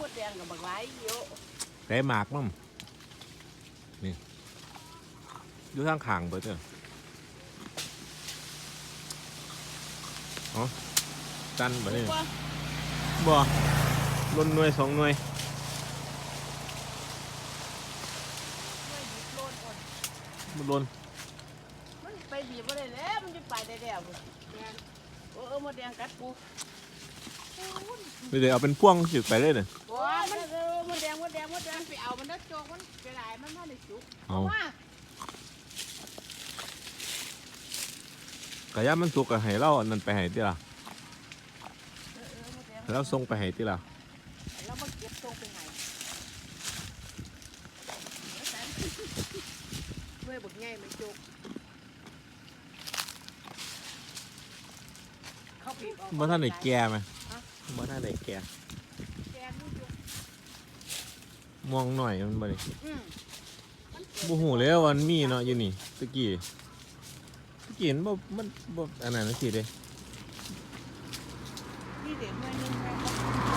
มดแดงกับบักหลายเยอะได้หมากมั่มนี่อยู่ทางขางเบิดเด้ออ๋อจันบ่นี่ว่าบ่ลนหน่วยสองหน่วยไม่หยิบโลดก่อนมันลนมันไปบีบอะไรแล้วมันจะไปได้แล้วโอ้เออมดแดงกัดกูเดี๋ยวเอาเป็นพ่วงสิไปเลยเนี่ยโอ้ย มันเออมดแดงมดแดงมดแดงไปเอามันแล้วโจกมันไปหลายมันมาในสุกเอามากะยามันสุกกะให้เราอันนั้นไปให้ติล่ะเออเออมดแดงให้เราส่งไปให้ติล่ะแล้วมาเก็บตรงไปไหนด้วยบักง่ายมันโจกเขาบีบออกบ่ท่านได้แก่ไหมบ่ท่านได้แก่แกนู่นโจก มองหน่อยมันบ่ได้อืมบ่ฮู้เลยว่ามันมีเนาะอยู่นี่ตะกี้ตะกี้มันบ่มันบ่อันนั้นจังซี่เด้ นี่เด็กเมื่อนี้แม่